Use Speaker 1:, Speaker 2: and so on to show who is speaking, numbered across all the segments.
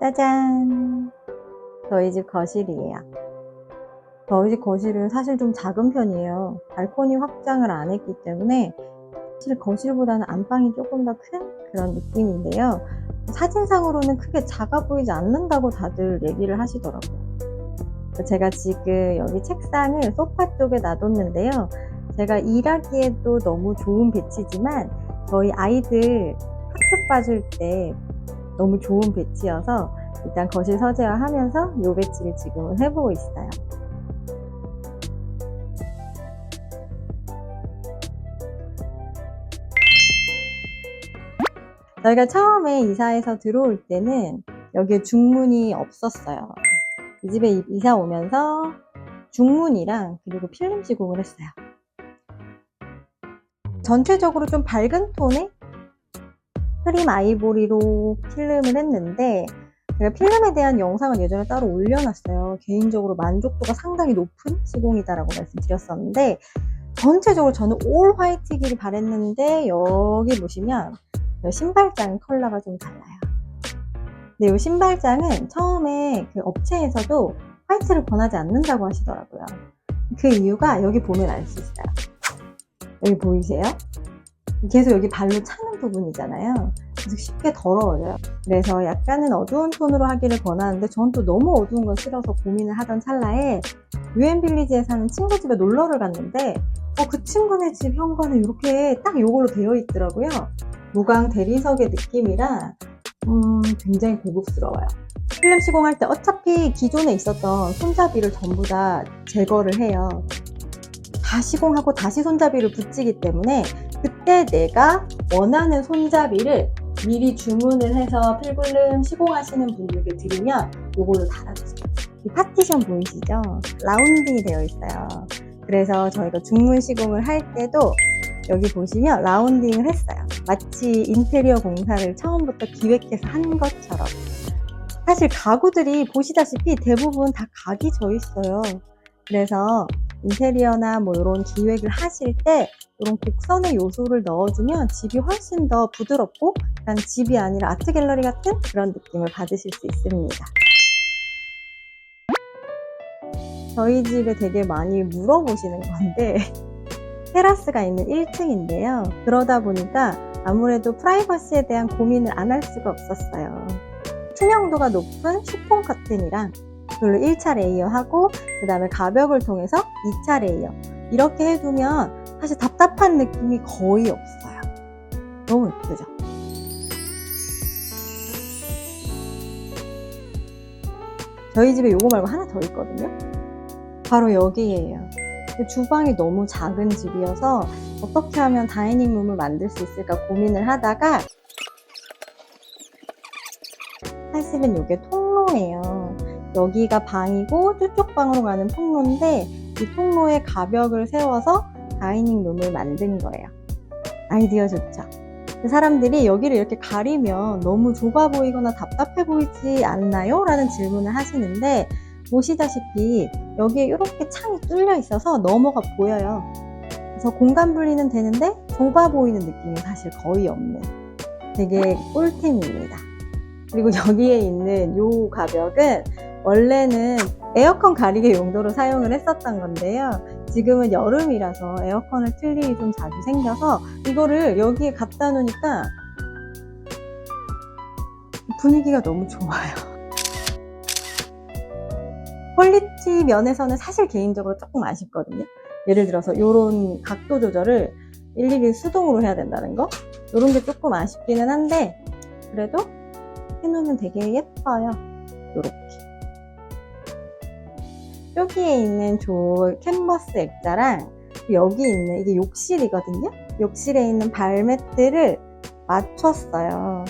Speaker 1: 짜잔! 저희 집 거실이에요. 저희 집 거실은 사실 좀 작은 편이에요. 발코니 확장을 안 했기 때문에 사실 거실보다는 안방이 조금 더 큰 그런 느낌인데요. 사진상으로는 크게 작아 보이지 않는다고 다들 얘기를 하시더라고요. 제가 지금 여기 책상을 소파 쪽에 놔뒀는데요. 제가 일하기에도 너무 좋은 배치지만 저희 아이들 학습 봐줄 때 너무 좋은 배치여서 일단 거실 서재화 하면서 이 배치를 지금은 해보고 있어요. 저희가 처음에 이사해서 들어올 때는 여기에 중문이 없었어요. 이 집에 이- 이사 오면서 중문이랑 그리고 필름 시공을 했어요. 전체적으로 좀 밝은 톤의 크림 아이보리로 필름을 했는데 제가 필름에 대한 영상은 예전에 따로 올려놨어요. 개인적으로 만족도가 상당히 높은 시공이다라고 말씀드렸었는데 전체적으로 저는 올 화이트기를 바랬는데 여기 보시면 이 신발장 컬러가 좀 달라요. 근데 이 신발장은 처음에 그 업체에서도 화이트를 권하지 않는다고 하시더라고요. 그 이유가 여기 보면 알 수 있어요. 여기 보이세요? 계속 여기 발로 차는 부분이잖아요. 쉽게 더러워져요. 그래서 약간은 어두운 톤으로 하기를 권하는데 전 또 너무 어두운 거 싫어서 고민을 하던 찰나에 유엔 빌리지에 사는 친구 집에 놀러를 갔는데 어, 그 친구네 집 현관에 이렇게 딱 이걸로 되어 있더라고요. 무광 대리석의 느낌이라 음, 굉장히 고급스러워요. 필름 시공할 때 어차피 기존에 있었던 손잡이를 전부 다 제거를 해요. 다 시공하고 다시 손잡이를 붙이기 때문에 그때 내가 원하는 손잡이를 미리 주문을 해서 필름 시공하시는 분들께 드리면 이걸로 달아주세요. 이 파티션 보이시죠? 라운딩이 되어 있어요. 그래서 저희가 중문 시공을 할 때도 여기 보시면 라운딩을 했어요. 마치 인테리어 공사를 처음부터 기획해서 한 것처럼. 사실 가구들이 보시다시피 대부분 다 각이 져 있어요. 그래서 인테리어나 뭐 이런 기획을 하실 때 이런 곡선의 요소를 넣어주면 집이 훨씬 더 부드럽고 약간 집이 아니라 아트 갤러리 같은 그런 느낌을 받으실 수 있습니다. 저희 집에 되게 많이 물어보시는 건데 테라스가 있는 1층인데요. 그러다 보니까 아무래도 프라이버시에 대한 고민을 안 할 수가 없었어요. 투명도가 높은 시폰 커튼이랑 그걸로 1차 레이어 하고 그 다음에 가벽을 통해서 2차 레이어 이렇게 해두면 사실 답답한 느낌이 거의 없어요. 너무 예쁘죠? 저희 집에 요거 말고 하나 더 있거든요. 바로 여기에요. 근데 주방이 너무 작은 집이어서 어떻게 하면 다이닝룸을 만들 수 있을까 고민을 하다가 사실은 이게 통로예요. 여기가 방이고 저쪽 방으로 가는 통로인데 이 통로에 가벽을 세워서 다이닝 룸을 만든 거예요. 아이디어 좋죠? 그 사람들이 여기를 이렇게 가리면 너무 좁아 보이거나 답답해 보이지 않나요? 라는 질문을 하시는데 보시다시피 여기에 이렇게 창이 뚫려 있어서 너머가 보여요. 그래서 공간 분리는 되는데 좁아 보이는 느낌이 사실 거의 없는 되게 꿀템입니다. 그리고 여기에 있는 요 가벽은 원래는 에어컨 가리개 용도로 사용을 했었던 건데요. 지금은 여름이라서 에어컨을 틀 일이 좀 자주 생겨서 이거를 여기에 갖다 놓으니까 분위기가 너무 좋아요. 퀄리티 면에서는 사실 개인적으로 조금 아쉽거든요. 예를 들어서 이런 각도 조절을 일일이 수동으로 해야 된다는 거 이런 게 조금 아쉽기는 한데 그래도 해놓으면 되게 예뻐요. 이렇게 여기에 있는 저 캔버스 액자랑 여기 있는 이게 욕실이거든요. 욕실에 있는 발매트를 맞췄어요.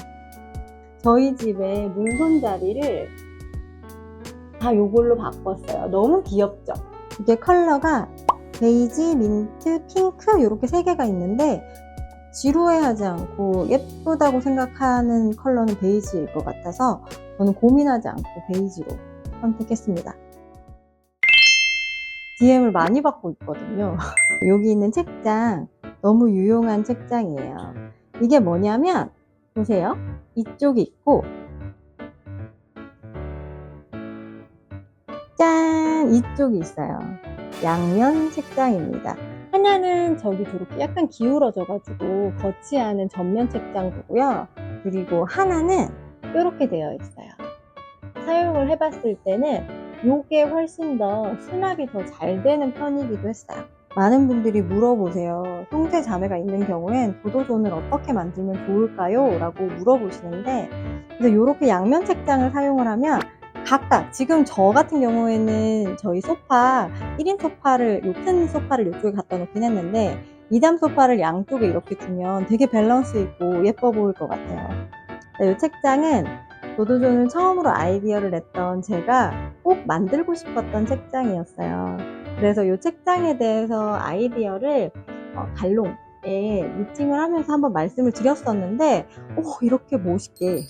Speaker 1: 저희 집에 문손잡이를 다 이걸로 바꿨어요. 너무 귀엽죠? 이게 컬러가 베이지, 민트, 핑크 이렇게 세 개가 있는데 지루해하지 않고 예쁘다고 생각하는 컬러는 베이지일 것 같아서 저는 고민하지 않고 베이지로 선택했습니다. DM을 많이 받고 있거든요. 여기 있는 책장, 너무 유용한 책장이에요. 이게 뭐냐면, 보세요. 이쪽이 있고, 짠! 이쪽이 있어요. 양면 책장입니다. 하나는 저기 저렇게 약간 기울어져가지고 거치 않은 전면 책장이고요. 그리고 하나는 이렇게 되어 있어요. 사용을 해봤을 때는 이게 훨씬 더 수납이 더 잘 되는 편이기도 했어요. 많은 분들이 물어보세요. 형제 자매가 있는 경우엔 도도존을 어떻게 만들면 좋을까요? 라고 물어보시는데 그래서 이렇게 양면 책장을 사용을 하면 각각 지금 저 같은 경우에는 저희 소파 1인 소파를 요 큰 소파를 이쪽에 갖다 놓긴 했는데 2담 소파를 양쪽에 이렇게 두면 되게 밸런스 있고 예뻐 보일 것 같아요. 이 책장은 도도존을 처음으로 아이디어를 냈던 제가 꼭 만들고 싶었던 책장이었어요. 그래서 이 책장에 대해서 아이디어를 어, 갈롱에 미팅을 하면서 한번 말씀을 드렸었는데 오, 이렇게 멋있게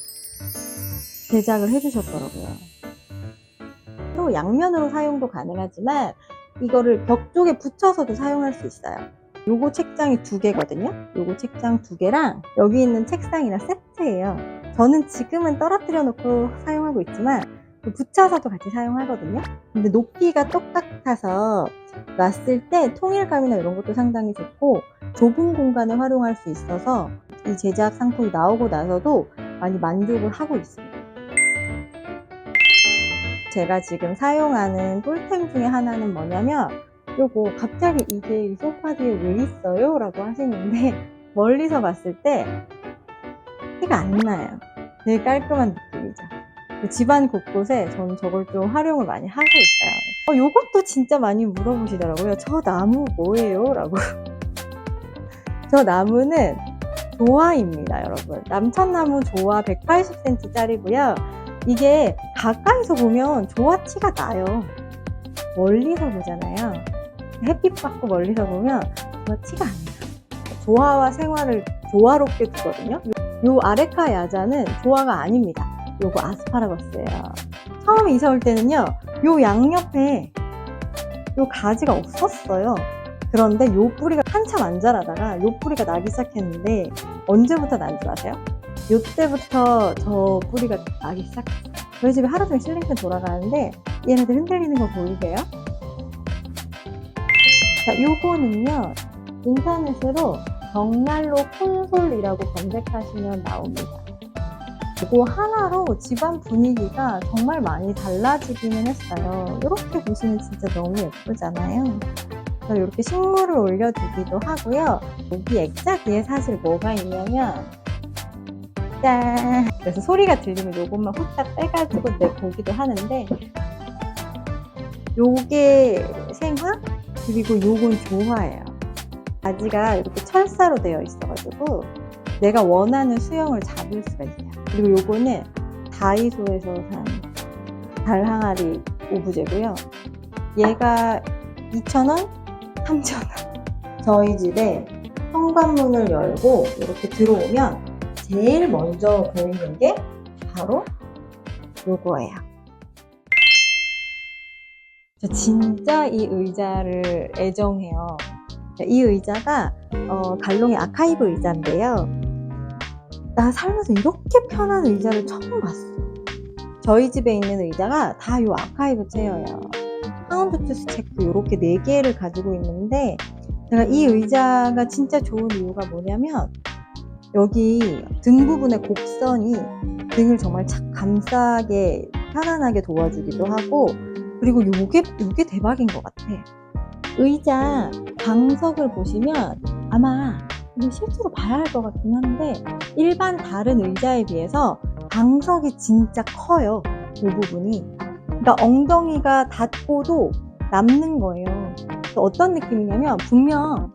Speaker 1: 제작을 해주셨더라고요. 또 양면으로 사용도 가능하지만 이거를 벽 쪽에 붙여서도 사용할 수 있어요. 요거 책장이 두 개거든요. 요거 책장 두 개랑 여기 있는 책상이랑 세트예요. 저는 지금은 떨어뜨려 놓고 사용하고 있지만 붙여서도 같이 사용하거든요. 근데 높이가 똑같아서 놨을 때 통일감이나 이런 것도 상당히 좋고 좁은 공간에 활용할 수 있어서 이 제작 상품이 나오고 나서도 많이 만족을 하고 있습니다. 제가 지금 사용하는 꿀템 중에 하나는 뭐냐면 요거 갑자기 이게 이 소파 뒤에 왜 있어요? 라고 하시는데 멀리서 봤을 때 티가 안 나요. 되게 깔끔한 느낌이죠. 그 집안 곳곳에 저는 저걸 좀 활용을 많이 하고 있어요. 어, 요것도 진짜 많이 물어보시더라고요. 저 나무 뭐예요? 라고. 저 나무는 조화입니다, 여러분. 남천나무 조화 180cm 짜리고요. 이게 가까이서 보면 조화 티가 나요. 멀리서 보잖아요. 햇빛 받고 멀리서 보면 조화 티가 안 나요. 조화와 생활을 조화롭게 두거든요. 요 아레카 야자는 조화가 아닙니다. 요거 아스파라거스예요. 처음에 이사 올 때는요, 요 양옆에 요 가지가 없었어요. 그런데 요 뿌리가 한참 안 자라다가 요 뿌리가 나기 시작했는데 언제부터 난 줄 아세요? 요 때부터 저 뿌리가 나기 시작했어요. 저희 집에 하루 종일 실링팬 돌아가는데 얘네들 흔들리는 거 보이세요? 자, 요거는요, 인터넷으로 정말로 콘솔이라고 검색하시면 나옵니다. 이거 하나로 집안 분위기가 정말 많이 달라지기는 했어요. 이렇게 보시면 진짜 너무 예쁘잖아요. 이렇게 식물을 올려두기도 하고요. 여기 액자 뒤에 사실 뭐가 있냐면 짠! 그래서 소리가 들리면 요것만 후딱 빼가지고 내보기도 하는데 요게 생화 그리고 요건 조화예요. 바지가 이렇게 철사로 되어 있어가지고 내가 원하는 수영을 잡을 수가 있어요. 그리고 요거는 다이소에서 산 달항아리 오브제고요. 얘가 2,000원? 3,000원. 저희 집에 현관문을 열고 이렇게 들어오면 제일 먼저 보이는 게 바로 요거예요. 저 진짜 이 의자를 애정해요. 이 의자가 어, 갈롱의 아카이브 의자인데요. 나 살면서 이렇게 편한 의자를 처음 봤어. 저희 집에 있는 의자가 다요 아카이브 체어예요. 파운드 투스 체크 이렇게 4개를 가지고 있는데 제가 이 의자가 진짜 좋은 이유가 뭐냐면 여기 등 부분의 곡선이 등을 정말 착 감싸게 편안하게 도와주기도 하고 그리고 요게 요게 대박인 것 같아. 의자 방석을 보시면 아마 실제로 봐야 할 것 같긴 한데 일반 다른 의자에 비해서 방석이 진짜 커요. 이 부분이. 그러니까 엉덩이가 닿고도 남는 거예요. 어떤 느낌이냐면 분명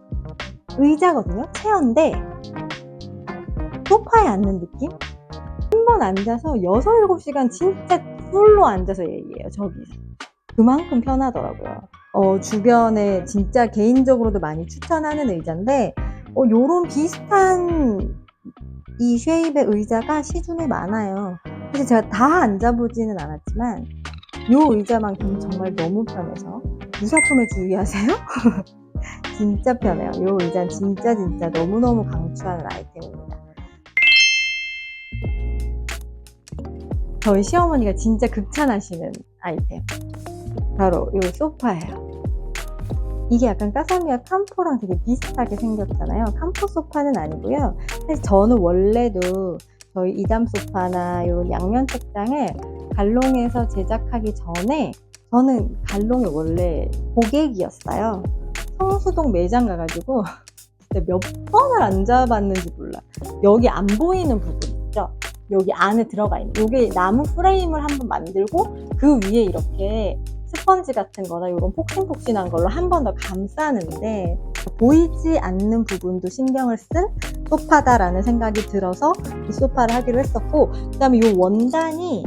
Speaker 1: 의자거든요. 체어인데 소파에 앉는 느낌? 한 번 앉아서 6, 7시간 진짜 풀로 앉아서 얘기해요. 저기서. 그만큼 편하더라고요. 어, 주변에 진짜 개인적으로도 많이 추천하는 의자인데 어, 요런 비슷한 이 쉐입의 의자가 시중에 많아요. 사실 제가 다 앉아보지는 않았지만 요 의자만큼 정말 너무 편해서 무사품에 주의하세요. 진짜 편해요. 요 의자는 진짜 진짜 너무너무 강추하는 아이템입니다. 저희 시어머니가 진짜 극찬하시는 아이템. 바로 이 소파예요. 이게 약간 까사미아 캄포랑 되게 비슷하게 생겼잖아요. 캄포 소파는 아니고요. 사실 저는 원래도 저희 이담 소파나 이런 양면 책장을 갈롱에서 제작하기 전에 저는 갈롱이 원래 고객이었어요. 성수동 매장 가가지고 몇 번을 앉아봤는지 몰라. 여기 안 보이는 부분 있죠? 여기 안에 들어가 있는 여기 나무 프레임을 한번 만들고 그 위에 이렇게 스펀지 같은 거나 이런 폭신폭신한 걸로 한 번 더 감싸는데 보이지 않는 부분도 신경을 쓴 소파다라는 생각이 들어서 이 소파를 하기로 했었고 그 다음에 이 원단이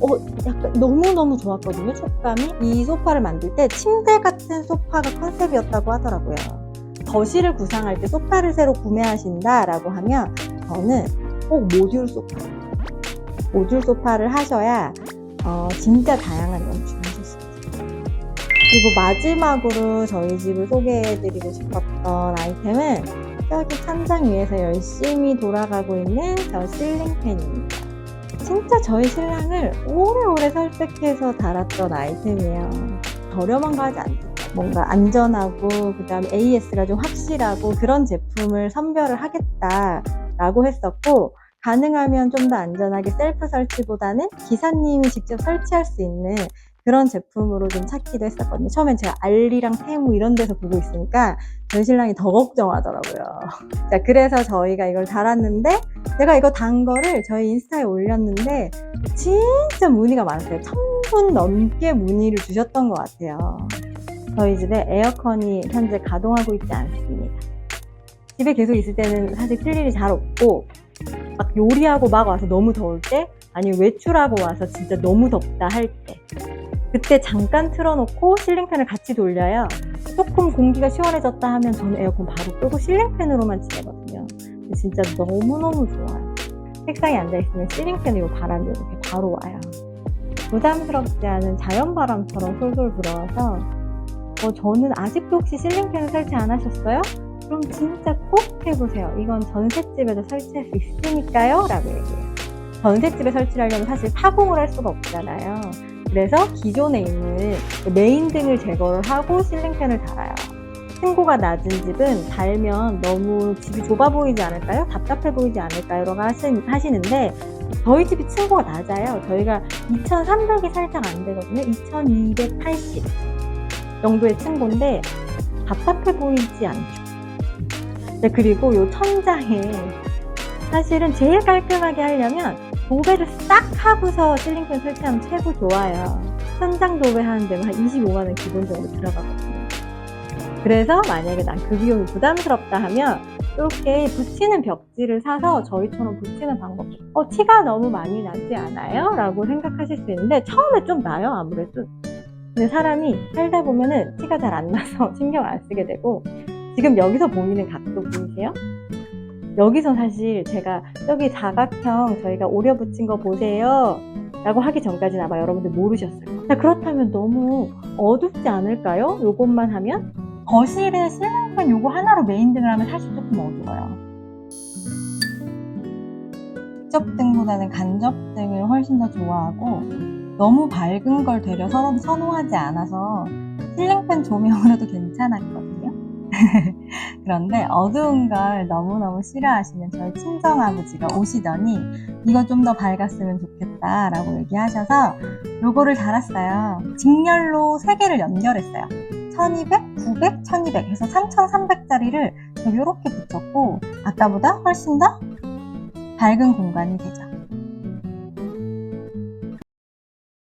Speaker 1: 어, 약간 너무너무 좋았거든요, 촉감이. 이 소파를 만들 때 침대 같은 소파가 컨셉이었다고 하더라고요. 거실을 구상할 때 소파를 새로 구매하신다라고 하면 저는 꼭 모듈 소파. 모듈 소파를 하셔야 어, 진짜 다양한 있어요. 그리고 마지막으로 저희 집을 소개해드리고 싶었던 아이템은 저기 천장 위에서 열심히 돌아가고 있는 저 실링팬입니다. 진짜 저희 신랑을 오래오래 설득해서 달았던 아이템이에요. 저렴한 거 하지 않죠. 뭔가 안전하고 그다음에 AS가 좀 확실하고 그런 제품을 선별을 하겠다라고 했었고 가능하면 좀 더 안전하게 셀프 설치보다는 기사님이 직접 설치할 수 있는 그런 제품으로 좀 찾기도 했었거든요. 처음엔 제가 알리랑 테무 이런 데서 보고 있으니까 저희 신랑이 더 걱정하더라고요. 자, 그래서 저희가 이걸 달았는데 제가 이거 단 거를 저희 인스타에 올렸는데 진짜 문의가 많았어요. 천분 넘게 문의를 주셨던 것 같아요. 저희 집에 에어컨이 현재 가동하고 있지 않습니다. 집에 계속 있을 때는 사실 틀 일이 잘 없고 막 요리하고 막 와서 너무 더울 때 아니면 외출하고 와서 진짜 너무 덥다 할 때 그때 잠깐 틀어놓고 실링팬을 같이 돌려요. 조금 공기가 시원해졌다 하면 저는 에어컨 바로 끄고 실링팬으로만 지내거든요. 진짜 너무너무 좋아요. 책상에 앉아있으면 실링팬으로 바람이 이렇게 바로 와요. 부담스럽지 않은 자연바람처럼 솔솔 불어와서 어, 저는 아직도 혹시 실링팬을 설치 안 하셨어요? 그럼 진짜 꼭 해보세요. 이건 전셋집에도 설치할 수 있으니까요. 라고 얘기해요. 전셋집에 설치를 하려면 사실 타공을 할 수가 없잖아요. 그래서 기존에 있는 메인 등을 제거를 하고 실링팬을 달아요. 층고가 낮은 집은 달면 너무 집이 좁아 보이지 않을까요? 답답해 보이지 않을까요? 라고 하시, 하시는데 저희 집이 층고가 낮아요. 저희가 2300이 살짝 안 되거든요. 2280 정도의 층고인데 답답해 보이지 않죠. 네, 그리고 요 천장에 사실은 제일 깔끔하게 하려면 도배를 싹 하고서 실링팬 설치하면 최고 좋아요. 천장 도배하는데 한 25만원 기본적으로 들어가거든요. 그래서 만약에 난 그 비용이 부담스럽다 하면 이렇게 붙이는 벽지를 사서 저희처럼 붙이는 방법. 어, 티가 너무 많이 나지 않아요? 라고 생각하실 수 있는데 처음에 좀 나요, 아무래도. 근데 사람이 살다 보면은 티가 잘 안 나서 신경 안 쓰게 되고 지금 여기서 보이는 각도 보이세요? 여기서 사실 제가 여기 사각형 저희가 오려 붙인 거 보세요 라고 하기 전까지는 아마 여러분들 모르셨어요. 자, 그렇다면 너무 어둡지 않을까요? 요것만 하면? 거실에 실링팬 요거 하나로 메인 등을 하면 사실 조금 어두워요. 직접 등보다는 간접 등을 훨씬 더 좋아하고 너무 밝은 걸 되려 서로 선호하지 않아서 실링팬 조명으로도 괜찮았거든요 그런데 어두운 걸 너무너무 싫어하시는 저희 친정아버지가 오시더니 이거 좀 더 밝았으면 좋겠다 라고 얘기하셔서 요거를 달았어요. 직렬로 3개를 연결했어요. 1200, 900, 1200 해서 3300짜리를 이렇게 붙였고 아까보다 훨씬 더 밝은 공간이 되죠.